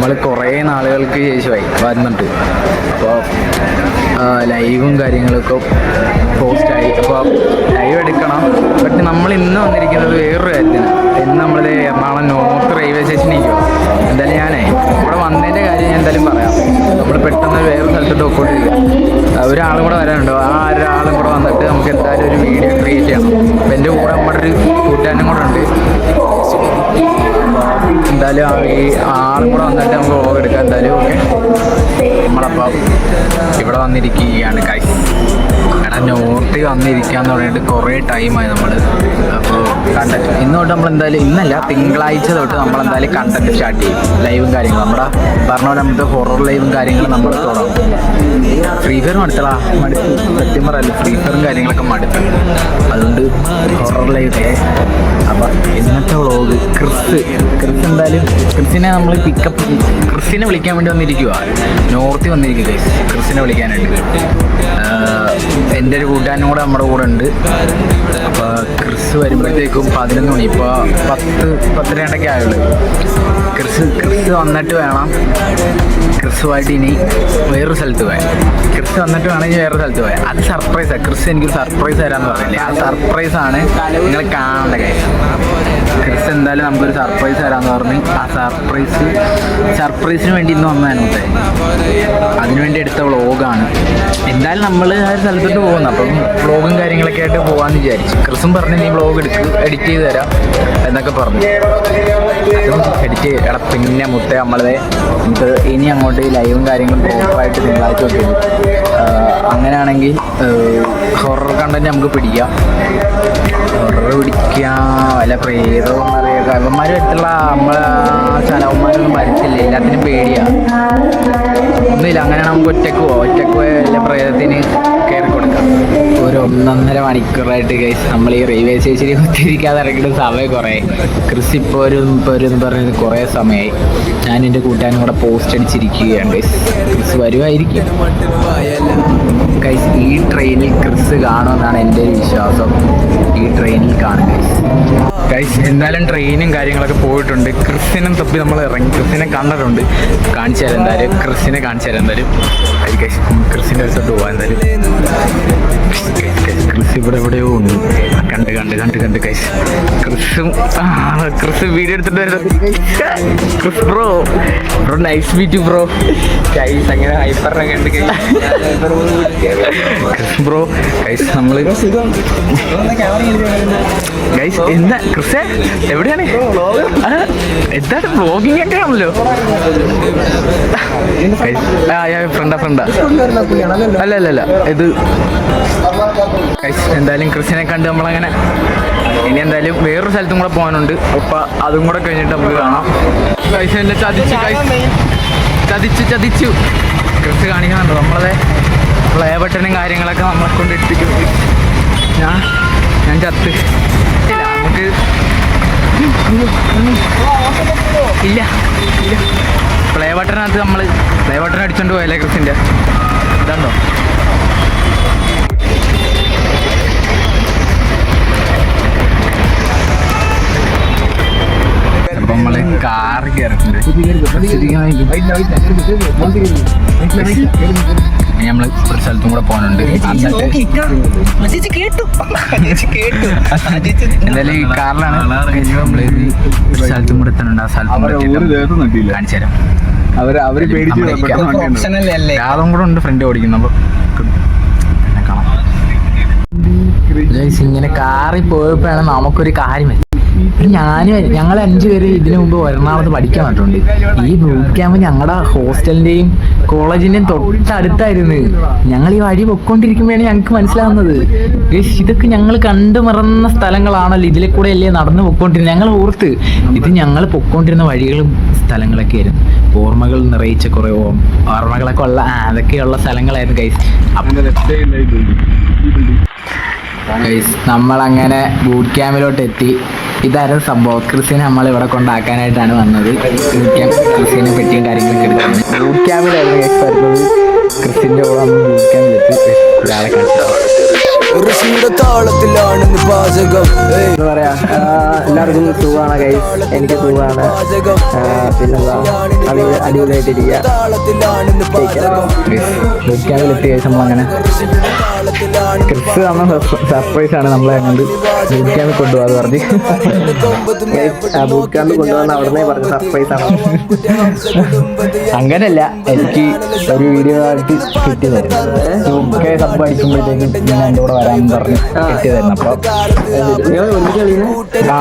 നമ്മൾ കുറേ നാളുകൾക്ക് ശേഷമായി വരുന്നുണ്ട് അപ്പോൾ ലൈവും കാര്യങ്ങളൊക്കെ പോസ്റ്റായി. അപ്പോൾ ലൈവ് എടുക്കണം. ബട്ട് നമ്മൾ ഇന്ന് വന്നിരിക്കുന്നത് വേറൊരു കാര്യത്തിന് ഇന്ന് നമ്മൾ എറണാകുളം നോർത്ത് റെയിൽവേ സ്റ്റേഷനിലേക്ക് എന്തായാലും ഞാനേ ഇവിടെ വന്നതിന്റെ കാര്യം ഞാൻ എന്തായാലും പറയാം. നമ്മൾ പെട്ടെന്ന് വേറെ സ്ഥലത്തോട്ട് പോയിക്കൊണ്ടിരിക്കുക. ഒരാളും കൂടെ വരാനുണ്ട്? ആ ഒരാളും കൂടെ വന്നിട്ട് നമുക്ക് എന്തായാലും ഒരു വീഡിയോ ക്രിയേറ്റ് ചെയ്യണം. അപ്പം എന്റെ കൂടെ നമ്മുടെ ഒരു കൂട്ടുകാരനും കൂടെ ഉണ്ട്. എന്തായാലും ഈ ആളും കൂടെ വന്നിട്ട് നമുക്ക് വ്ളോഗ് എടുക്കാം എന്തായാലും ഓക്കെ നമ്മളപ്പം ഇവിടെ വന്നിരിക്കുകയാണ് കൈ എടാ നോർത്തിൽ വന്നിരിക്കാന്ന് പറഞ്ഞിട്ട് കുറേ ടൈമായി നമ്മൾ അപ്പോൾ കണ്ടന്റ് ഇന്ന് തൊട്ട് നമ്മൾ എന്തായാലും ഇന്നല്ല തിങ്കളാഴ്ച തൊട്ട് നമ്മൾ എന്തായാലും കണ്ടന്റ് സ്റ്റാർട്ട് ചെയ്യും. ലൈവും കാര്യങ്ങളും. നമ്മുടെ പറഞ്ഞ പോലെ നമുക്ക് ഹൊറർ ലൈവും കാര്യങ്ങളും നമ്മൾ തുടങ്ങും. ഫ്രീ ഫയർ മടുത്തടാ. മടുത്ത് സത്യം പറയാലോ ഫ്രീ ഫയറും കാര്യങ്ങളൊക്കെ മടുത്തു. അതുകൊണ്ട് ഹൊറർ ലൈവ് അപ്പം ഇന്നത്തെ വ്ളോഗ് ക്രിസ്. ക്രിസ് എന്തായാലും ക്രിസിനെ നമ്മൾ പിക്കപ്പ് ക്രിസിനെ വിളിക്കാൻ വേണ്ടി വന്നിരിക്കുക നോർത്തി വന്നിരിക്കുക. ക്രിസിനെ വിളിക്കാനായിട്ട്. എന്റെ ഒരു കൂട്ടുകാരനും കൂടെ നമ്മുടെ കൂടെ ഉണ്ട്. അപ്പോൾ ക്രിസ് വരുമ്പോഴത്തേക്കും പതിനൊന്ന് മണി. ഇപ്പോൾ പത്ത് പത്തരണ്ടൊക്കെ ആയുള്ളൂ. ക്രിസ് ക്രിസ് വന്നിട്ട് വേണം. ക്രിസുമായിട്ട് ഇനി വേറൊരു സ്ഥലത്ത് പോയാൽ ക്രിസ് വന്നിട്ട് വേണമെങ്കിൽ വേറൊരു സ്ഥലത്ത് പോയാൽ അത് സർപ്രൈസാണ് ക്രിസ് എനിക്ക് സർപ്രൈസ് തരാമെന്ന് പറഞ്ഞില്ലേ? ആ സർപ്രൈസാണ് നിങ്ങൾ കാണേണ്ട കാര്യം. ക്രിസ് എന്തായാലും നമുക്കൊരു സർപ്രൈസ് തരാമെന്ന് പറഞ്ഞ് ആ സർപ്രൈസ് സർപ്രൈസിന് വേണ്ടി ഇന്ന് വന്നതാണ്. അതിനുവേണ്ടി എടുത്ത വ്ളോഗാണ് എന്തായാലും നമ്മൾ ആ ഒരു സ്ഥലത്തോട്ട് പോകുന്നു. അപ്പം വ്ളോഗും കാര്യങ്ങളൊക്കെ ആയിട്ട് പോകാമെന്ന് വിചാരിച്ചു. ക്രിസും പറഞ്ഞു നീ വ്ളോഗ് എടുക്ക് എഡിറ്റ് ചെയ്ത് തരാം എന്നൊക്കെ പറഞ്ഞു. എഡിറ്റ് എടാ പിന്നെ മുത്ത നമ്മളെ നമുക്ക് ഇനി അങ്ങോട്ട് ലൈവും കാര്യങ്ങളും പ്രോപ്പറായിട്ട് തിങ്കളാഴ്ച. ആഹ് അങ്ങനെയാണെങ്കിൽ ഹൊറർ കണ്ടന്റ് നമുക്ക് പിടിക്കാം. ഹൊറർ പിടിക്കാം വല്ല പ്രേതവും അറിയാം. അവന്മാരും എടുത്തുള്ള നമ്മളെ ചലവന്മാരൊന്നും ഭരിച്ചില്ല എല്ലാത്തിനും പേടിയാ. ഒന്നുമില്ല. അങ്ങനെയാണ് നമുക്ക് ഒറ്റയ്ക്ക് പോവാം. ഒറ്റയ്ക്ക് പോയ പ്രേതത്തിന് കയറി കൊടുക്കാം. ഒരു ഒന്നൊന്നര മണിക്കൂറായിട്ട് ഗൈസ് നമ്മൾ ഈ റെയിൽവേ സ്റ്റേഷനിൽ കുത്തിരിക്കാതെ ഇറങ്ങിയിട്ട് സമയം കുറേ. ക്രിസ് ഇപ്പോൾ ഒരു ഇപ്പോൾ ഒരു എന്ന് പറയുന്നത് കുറേ സമയമായി ഞാൻ എന്റെ കൂട്ടുകാരനും കൂടെ പോസ്റ്റ് അടിച്ചിരിക്കുകയാണ് ഗൈസ് ക്രിസ് വരുമായിരിക്കും ഗൈസ് ഈ ട്രെയിനിൽ ക്രിസ് കാണുമെന്നാണ് എന്റെ ഒരു വിശ്വാസം. ഈ ട്രെയിനിൽ കാണും ഗൈസ് ഗൈസ് എന്തായാലും ട്രെയിനും കാര്യങ്ങളൊക്കെ പോയിട്ടുണ്ട്. ക്രിസിനും തപ്പി നമ്മൾ ഇറങ്ങി ക്രിസിനെ കണ്ടിട്ടുണ്ട്. കാണിച്ചു തരാം എന്തായാലും ക്രിസിനെ കാണിച്ചു തരാം എന്തായാലും. ഗൈസ് ക്രിസ്ത്യന്റെ അടുത്തോട്ട് പോവാം ക്രിസ് ഇവിടെ എവിടെയോ ഉണ്ട് കണ്ട് കണ്ട് കണ്ട് കണ്ട് കൈസ് ക്രിസും ക്രിസ് വീഡിയോ എടുത്തിട്ട് Chris bro bro nice meet bro guys അങ്ങനെ ഹൈപ്പറിനെ കണ്ട് ക്രിസ് ബ്രോ കൈസ് നമ്മൾ ഗൈസ് എന്താ? ക്രിസ് എവിടെയാണ്? എന്താണ്? വ്ലോഗിംഗ് ഒക്കെ ആണല്ലോ. ഫ്രണ്ടാ ഫ്രണ്ടാ. അല്ല അല്ല അല്ല ഇത് ഗൈസ് എന്തായാലും ക്രിസ്ത്യനെ കണ്ട് നമ്മളങ്ങനെ ഇനി എന്തായാലും വേറൊരു സ്ഥലത്തും കൂടെ പോകാനുണ്ട്. അപ്പൊ അതും കൂടെ കഴിഞ്ഞിട്ട് നമുക്ക് കാണാം. ഗൈസ് എന്നെ ചതിച്ചു ചതിച്ചു ചതിച്ചു. ക്രിസ് കാണിക്കുന്നുണ്ട്? നമ്മളെ പ്ലേ ബട്ടനും കാര്യങ്ങളൊക്കെ നമ്മളെ കൊണ്ട് എത്തിക്കും ഞാൻ ഞാൻ ചത്ത് നമുക്ക് ഇല്ല ഇല്ല പ്ലേ ബട്ടനകത്ത് നമ്മൾ പ്ലേ ബട്ടൺ അടിച്ചോണ്ട് പോയല്ലേ ക്രിസിന്റെ ഇതാണ്ടോ അപ്പൊ നമ്മൾ കാറ് കയറിട്ടുണ്ട് ഇനി നമ്മൾ ഒരു സ്ഥലത്തും കൂടെ പോകാനുണ്ട്. എന്തായാലും ഈ കാറിലാണ്. നമ്മൾ ഒരു സ്ഥലത്തും കൂടെ എത്താനുണ്ട് ആ സ്ഥലത്തും കൂടെ കാണിച്ചു തരാം. അവർ അവർ പേടിച്ച് കൂടെ ഉണ്ട് ഫ്രണ്ട് ഓടിക്കുന്നു. അപ്പൊ ഇങ്ങനെ കാറി പോയപ്പോഴാണ് നമുക്കൊരു കാര്യം ഞാൻ ഞങ്ങൾ അഞ്ചു പേര് ഇതിനു മുമ്പ് എറണാകുളത്ത് പഠിക്കാൻ പറ്റുണ്ട് ഈ ബൂട്ട് ക്യാമ്പ് ഞങ്ങളുടെ ഹോസ്റ്റലിന്റെയും കോളേജിന്റെയും തൊട്ടടുത്തായിരുന്നു. ഞങ്ങൾ ഈ വഴി പൊക്കോണ്ടിരിക്കുമ്പോഴാണ് ഞങ്ങൾക്ക് മനസ്സിലാവുന്നത്. ഇതൊക്കെ ഞങ്ങൾ കണ്ടു മറന്ന സ്ഥലങ്ങളാണല്ലോ. ഇതിലെ കൂടെ അല്ലേ നടന്നു പൊക്കോണ്ടിരുന്നത് ഞങ്ങൾ ഓർത്ത് ഇത് ഞങ്ങൾ പൊക്കോണ്ടിരുന്ന വഴികളും സ്ഥലങ്ങളൊക്കെ ആയിരുന്നു ഓർമ്മകൾ നിറയിച്ച കുറേ ഓർമ്മ ഓർമ്മകളൊക്കെ ഉള്ള അതൊക്കെയുള്ള സ്ഥലങ്ങളായിരുന്നു കൈസ് building. ഗൈസ് നമ്മളങ്ങനെ ബൂട്ട് ക്യാമ്പിലോട്ട് എത്തി ഇതായിരുന്നു സംഭവം. ക്രിസ്ത്യനെ നമ്മൾ ഇവിടെ കൊണ്ടാക്കാനായിട്ടാണ് വന്നത്. ക്യാമ്പ് ക്രിസ്ത്യനെ പെട്ടിയും കാര്യങ്ങളൊക്കെ എടുക്കുന്നത് ക്യാമ്പിലായിരുന്നു കൂടെ നമ്മൾ ഒരാളെ എന്താ പറയാ എല്ലാവർക്കും സുഖമാണ് കൈ എനിക്ക് സുഖമാണ് പിന്നെന്താ? അടിപൊളി അടിപൊളിയായിട്ടിരിക്കുക. ബൂട്ട് ക്രിസ് തന്ന സർപ്രൈസ് ആണ് നമ്മളെ അങ്ങോട്ട് ബൂട്ട് ക്യാമ്പിൽ കൊണ്ടുപോകാന്ന് പറഞ്ഞ്. ആ ബൂട്ട് ക്യാമ്പ് കൊണ്ടുപോകുന്ന അവിടുന്ന് പറഞ്ഞ സർപ്രൈസ് ആണ്. അങ്ങനല്ല എനിക്ക് ഒരു വീഡിയോ ആയിട്ട് കിട്ടി തരും കെ സബ് അടിക്കുമ്പോഴത്തേക്കും ഞാൻ എന്റെ കൂടെ വരാൻ പറഞ്ഞ് കിട്ടിയതായിരുന്നു. അപ്പോൾ നിങ്ങൾ ഒന്നിച്ച് ആ